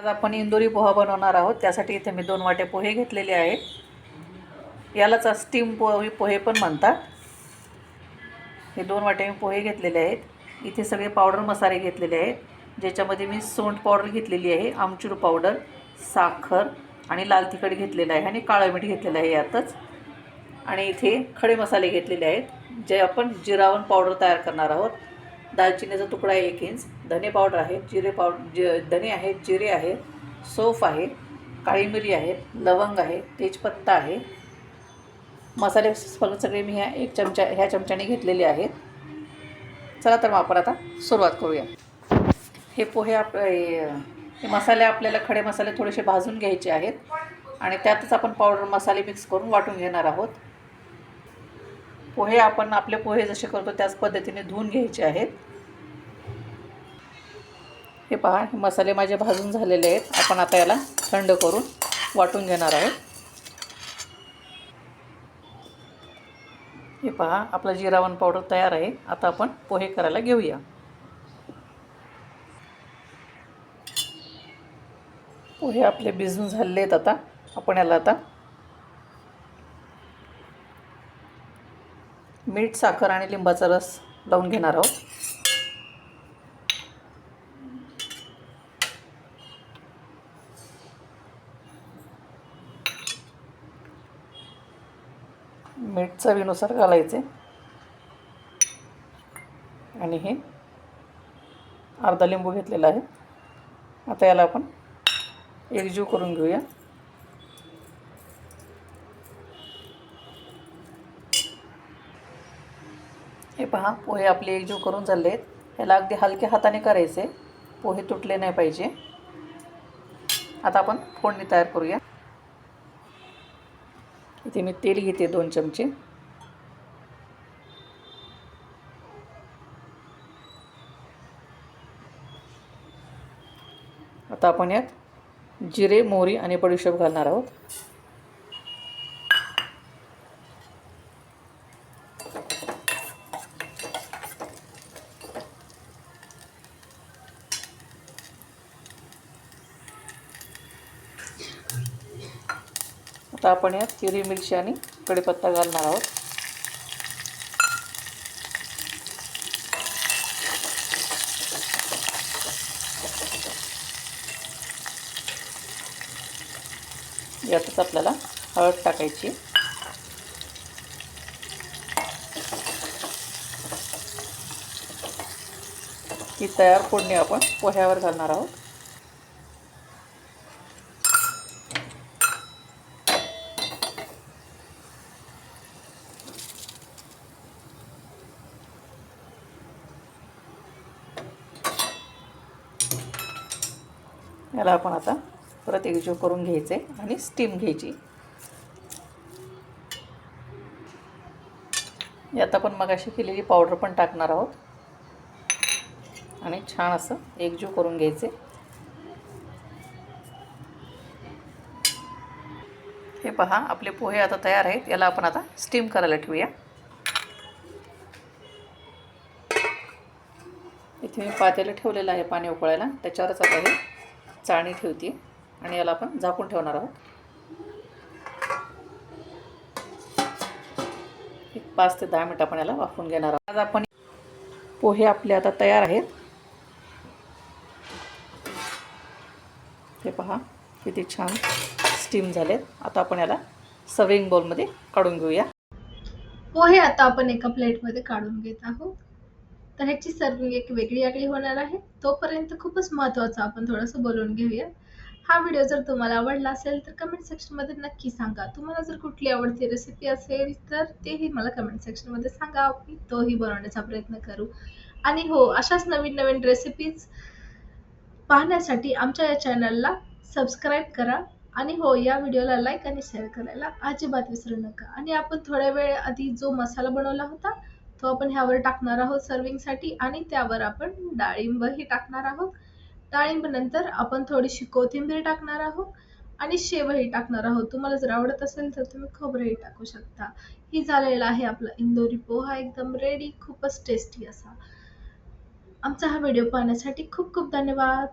आज आपण इंदोरी पोहा बनवणार आहोत. त्यासाठी इथे मी दोन वाटे पोहे घेतलेले आहेत. यालाच स्टीम पोहे पोहे पण म्हणतात. हे दोन वाटे मी पोहे घेतलेले आहेत. इथे सगळे पावडर मसाले घेतलेले आहेत. ज्याच्यामध्ये मी सोंठ पावडर घेतलेली आहे आमचूर पावडर साखर आणि लाल तिखट घेतलेलं आहे आणि काळं मीठ घेतलेलं आहे यातच. आणि इथे खडे मसाले घेतलेले आहेत जे आपण जिरावण पावडर तयार करणार आहोत. दालचिनीचा तुकडा एक इंच धने पावडर आहे जिरे पावडर जि धने आहेत जिरे आहे सोफ आहे काळी मिरी आहे लवंग आहे तेजपत्ता आहे. मसाले सगळे मी ह्या एक चमचा ह्या चमच्याने घेतलेले आहेत. चला तर मग आपण आता सुरुवात करूया. हे पोहे आप हे मसाले आपल्याला खडे मसाले थोडेसे भाजून घ्यायचे आहेत. आणि त्यातच आपण पावडर मसाले मिक्स करून वाटून घेणार आहोत. पोहे आपण आपले पोहे जसे करतो त्याच पद्धतीने धुवून घ्यायचे आहेत. हे पहा हे मसाले माझे भाजून झालेले आहेत. आपण आता याला थंड करून वाटून घेणार आहोत. हे पहा आपला जिरावन पावडर तयार आहे. आता आपण पोहे करायला घेऊया. पोहे आपले भिजून झालेले आहेत आता. आपण याला आता मीठ साखर आणि लिंबाचा रस लावून घेणार आहोत. मीठ चवीनुसार घालायचे. आणि हे अर्धा लिंबू घेतलेला आहे. आता याला आपण एकजीव करून घेऊया. हे पहा पोहे आपले एकजीव करून झाले आहेत ह्याला अगदी हलक्या हाताने करायचे. पोहे तुटले नाही पाहिजे. आता आपण फोडणी तयार करूया. इथे मी तेल घेते दोन चमचे. आता आपण यात जिरे मोहरी आणि बडीशेप घालणार आहोत. आता आपण यात हिरवी मिरची आणि कढीपत्ता घालणार आहोत. यातच आपल्याला हळद टाकायची. ही तयार फोडणी आपण पोह्यावर घालणार आहोत. याला आपण आता परत एकजीव करून घ्यायचे आणि स्टीम घ्यायची. यात आपण मगाशी केलेली पावडर पण टाकणार आहोत. आणि छान असं एकजीव करून घ्यायचे. हे पहा आपले पोहे आता तयार आहेत. याला आपण आता स्टीम करायला ठेवूया. इथे मी पातेलं ठेवलेलं आहे पाणी उकळायला. त्याच्यावरच आता हे चाळणी ठेवते आणि याला आपण झाकून ठेवणार आहोत. एक पाच ते दहा मिनटं आपण याला वाफून घेणार आहोत. आज आपण पोहे आपले आता तयार आहेत. हे पहा किती छान स्टीम झालेत. आता आपण याला सर्विंग बॉलमध्ये काढून घेऊया. पोहे आता आपण एका प्लेटमध्ये काढून घेत आहोत. तर ह्याची सर्विंग एक वेगळी आगळी होणार आहे. तोपर्यंत खूपच महत्त्वाचं आपण थोडंसं बोलून घेऊया. हा व्हिडिओ जर तुम्हाला आवडला असेल तर कमेंट सेक्शनमध्ये नक्की सांगा. तुम्हाला जर कुठली आवडती रेसिपी असेल तर तेही मला कमेंट सेक्शनमध्ये सांगा. मी तोही बनवण्याचा प्रयत्न करू. आणि हो अशाच नवीन नवीन रेसिपीज पाहण्यासाठी आमच्या या चॅनलला सबस्क्राईब करा. आणि हो या व्हिडिओला लाईक आणि शेअर करायला अजिबात विसरू नका. आणि आपण थोड्या वेळ आधी जो मसाला बनवला होता तो आपण ह्यावर टाकणार आहोत सर्विंगसाठी आणि त्यावर आपण डाळिंबही टाकणार आहोत. डाळिंब नंतर आपण थोडीशी कोथिंबीर टाकणार आहोत आणि शेवही टाकणार आहोत. तुम्हाला जर आवडत असेल तर तुम्ही खोबरंही टाकू शकता. ही झालेला आहे आपला इंदोरी पोहा एकदम रेडी खूपच टेस्टी असा. आमचा हा व्हिडिओ पाहण्यासाठी खूप खूप धन्यवाद.